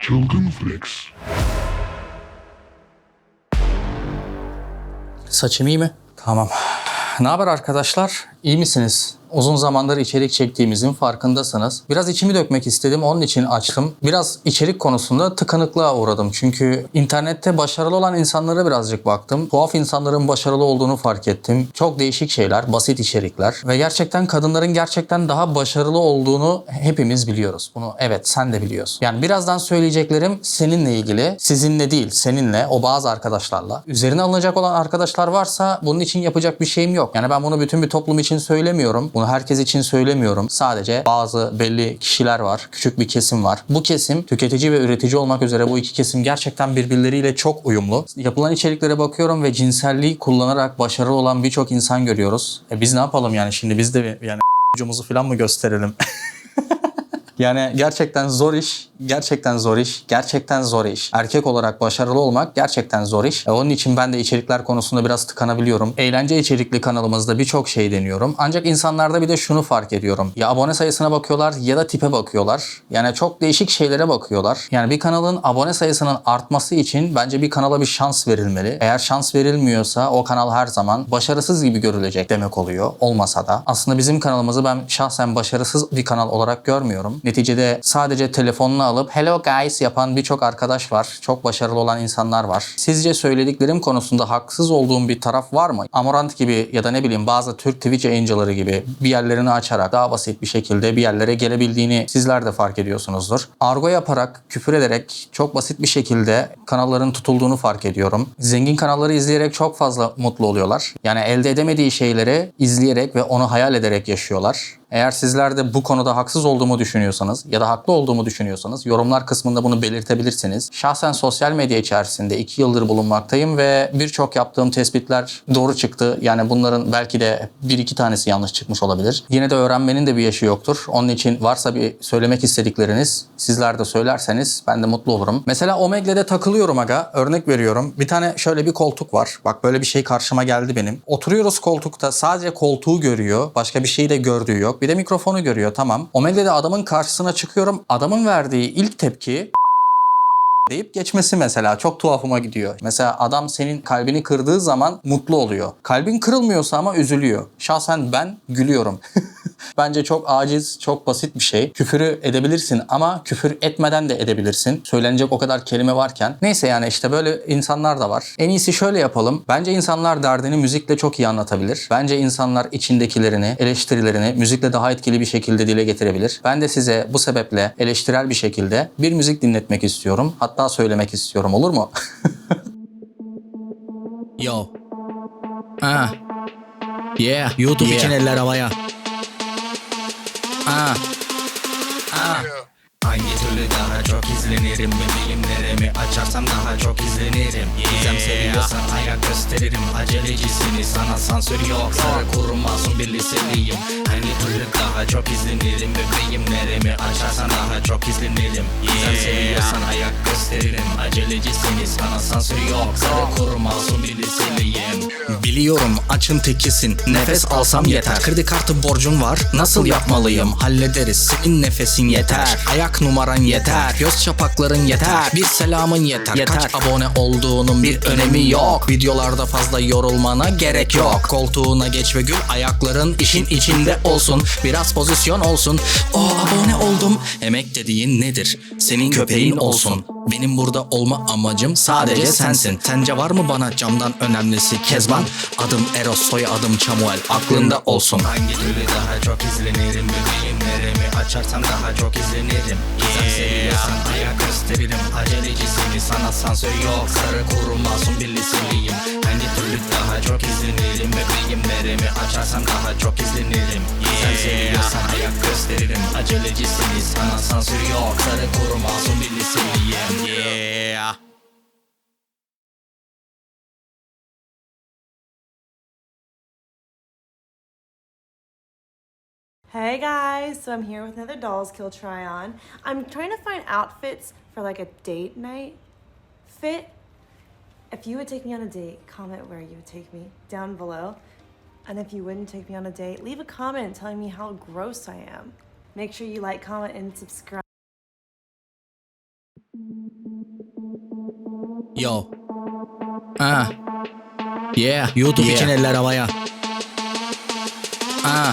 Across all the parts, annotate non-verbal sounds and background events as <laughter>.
Çılgın Flex. Saçım iyi mi? Tamam. Ne haber arkadaşlar? İyi misiniz? Uzun zamandır içerik çektiğimizin farkındasınız. Biraz içimi dökmek istedim, onun için açtım. Biraz içerik konusunda tıkanıklığa uğradım. Çünkü internette başarılı olan insanlara birazcık baktım. Tuhaf insanların başarılı olduğunu fark ettim. Çok değişik şeyler, basit içerikler. Ve gerçekten kadınların gerçekten daha başarılı olduğunu hepimiz biliyoruz. Bunu evet sen de biliyorsun. Yani birazdan söyleyeceklerim seninle ilgili, sizinle değil, seninle, o bazı arkadaşlarla. Üzerine alınacak olan arkadaşlar varsa bunun için yapacak bir şeyim yok. Yani ben bunu bütün bir toplum için söylemiyorum. Bunu herkes için söylemiyorum. Sadece bazı belli kişiler var. Küçük bir kesim var. Bu kesim tüketici ve üretici olmak üzere bu iki kesim gerçekten birbirleriyle çok uyumlu. Yapılan içeriklere bakıyorum ve cinselliği kullanarak başarılı olan birçok insan görüyoruz. E biz ne yapalım yani şimdi biz de yani <laughs> ucumuzu falan mı gösterelim? <laughs> Yani gerçekten zor iş, gerçekten zor iş, gerçekten zor iş. Erkek olarak başarılı olmak gerçekten zor iş. E, onun için ben de içerikler konusunda biraz tıkanabiliyorum. Eğlence içerikli kanalımızda birçok şey deniyorum. Ancak insanlarda bir de şunu fark ediyorum. Ya abone sayısına bakıyorlar ya da tipe bakıyorlar. Yani çok değişik şeylere bakıyorlar. Yani bir kanalın abone sayısının artması için bence bir kanala bir şans verilmeli. Eğer şans verilmiyorsa o kanal her zaman başarısız gibi görülecek demek oluyor. Olmasa da. Aslında bizim kanalımızı ben şahsen başarısız bir kanal olarak görmüyorum. Neticede sadece telefonunu alıp hello guys yapan birçok arkadaş var. Çok başarılı olan insanlar var. Sizce söylediklerim konusunda haksız olduğum bir taraf var mı? Amorant gibi ya da ne bileyim bazı Türk Twitch yayıncıları gibi bir yerlerini açarak daha basit bir şekilde bir yerlere gelebildiğini sizler de fark ediyorsunuzdur. Argo yaparak, küfür ederek çok basit bir şekilde kanalların tutulduğunu fark ediyorum. Zengin kanalları izleyerek çok fazla mutlu oluyorlar. Yani elde edemediği şeyleri izleyerek ve onu hayal ederek yaşıyorlar. Eğer sizler de bu konuda haksız olduğumu düşünüyorsanız ya da haklı olduğumu düşünüyorsanız yorumlar kısmında bunu belirtebilirsiniz. Şahsen sosyal medya içerisinde 2 yıldır bulunmaktayım ve birçok yaptığım tespitler doğru çıktı. Yani bunların belki de bir iki tanesi yanlış çıkmış olabilir. Yine de öğrenmenin de bir yaşı yoktur. Onun için varsa bir söylemek istedikleriniz sizler de söylerseniz ben de mutlu olurum. Mesela Omegle'de takılıyorum aga. Örnek veriyorum. Bir tane şöyle bir koltuk var. Bak böyle bir şey karşıma geldi benim. Oturuyoruz koltukta sadece koltuğu görüyor. Başka bir şey de gördüğü yok. Bir de mikrofonu görüyor tamam. Omegle'de adamın karşısına çıkıyorum. Adamın verdiği ilk tepki deyip geçmesi mesela çok tuhafıma gidiyor. Mesela adam senin kalbini kırdığı zaman mutlu oluyor. Kalbin kırılmıyorsa ama üzülüyor. Şahsen ben gülüyorum. <laughs> Bence çok aciz, çok basit bir şey. Küfürü edebilirsin ama küfür etmeden de edebilirsin. Söylenecek o kadar kelime varken. Neyse yani işte böyle insanlar da var. En iyisi şöyle yapalım. Bence insanlar derdini müzikle çok iyi anlatabilir. Bence insanlar içindekilerini, eleştirilerini müzikle daha etkili bir şekilde dile getirebilir. Ben de size bu sebeple eleştirel bir şekilde bir müzik dinletmek istiyorum. Hatta söylemek istiyorum olur mu? <laughs> Yo. Ah. Yeah. YouTube Yeah. için eller havaya. Ah. Ah. Hangi türlü daha çok izlenirim? Bebeğimlerimi açarsam daha çok izlenirim. Gizem seviyorsan ayak gösteririm. Acelecisini sana sansür yok. Sarı kuru masum bir liseliyim. Hangi türlü daha çok izlenirim? Bebeğimlerimi açarsan daha çok izlenirim gösteririm Acelecisini sana sansür yok. Sarı kuru masum bir liseliyim. Biliyorum açın tekisin. Nefes alsam yeter. Kredi kartı borcum var Nasıl yapmalıyım? Hallederiz Senin nefesin yeter. Ayak numaran yeter. Göz çapakların yeter. Bir selamın yeter, Kaç abone olduğunun bir önemi yok. Videolarda fazla yorulmana gerek yok. Koltuğuna geç ve gül. Ayakların işin içinde olsun. Biraz pozisyon olsun. O abone oldum. Emek dediğin nedir? Senin köpeğin olsun benim burada olma amacım sadece sensin. Sence var mı bana camdan önemlisi Kezban? Adım Eros, soy adım Çamuel. Aklında olsun. Hangi türlü daha çok izlenirim? Bebeğimlerimi açarsam daha çok izlenirim. Gizem seviyorsan ayak gösteririm. Acelecisini sana sansür yok. Sarı kuru masum bir liseliyim. Hangi türlü daha çok izlenirim? Bebeğimlerimi açarsam daha çok izlenirim. Gösteririm. Sansür yok. Sarı masum. Yeah. Hey guys, so I'm here with another Dolls Kill try on. I'm trying to find outfits for like a date night fit. If you would take me on a date, comment where you would take me down below. And if you wouldn't take me on a date, leave a comment telling me how gross I am. Make sure you like, comment, and subscribe. Yo. Ah. Uh. Yeah. YouTube yeah. için eller. Ah.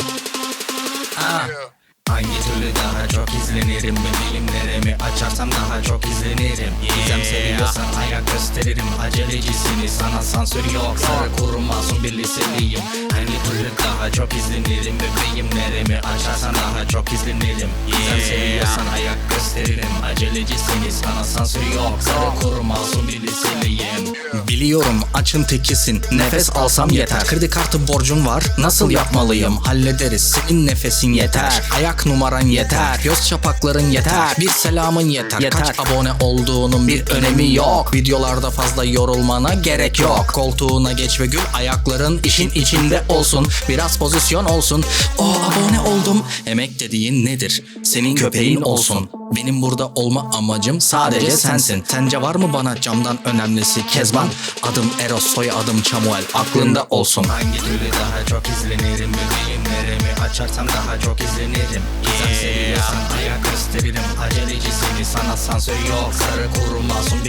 Ah. Yeah. Hangi türlü daha çok izlenirim? Ben bilimlerimi açarsam daha çok izlenirim. Gizem seviyorsan ayak gösteririm. Acelecisini sana sansür yok. Sarı kuru masum bir liseliyim. Hangi türlü daha çok izlenirim. Bebeğimlerimi açarsam daha çok izlenirim. Gizem seviyorsan ayak gösteririm. Acelecisini sana sansür yok. Sarı kuru masum bir liseliyim. Biliyorum açın tekisin. Nefes alsam yeter. Kredi kartı borcum var. Nasıl yapmalıyım? Hallederiz. Senin nefesin yeter. Ayak numaran yeter. Göz çapakların yeter. Bir selamın yeter, Kaç abone olduğunun bir önemi yok. Videolarda fazla yorulmana gerek yok. Koltuğuna geç ve gül. Ayakların işin içinde olsun. Biraz pozisyon olsun. O abone oldum. Emek dediğin nedir? Senin köpeğin olsun benim burada olma amacım sadece sensin. Sence var mı bana camdan önemlisi Kezban? Adım Eros, soy adım Çamuel. Aklında olsun. Hangi türlü daha çok izlenirim? Bebeğimlerimi açarsam daha çok izlenirim. Gizem seviyorsan ayak gösteririm. Acelecisini sana sansür yok. Sarı kuru masum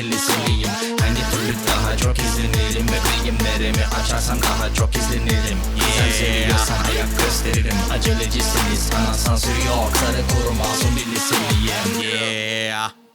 Açarsam daha çok izlenirim. Gizem seviyorsan ayak gösteririm. Acelecisini sana sansür yok. Sarı kuru masum bir liseliyim. Yeah.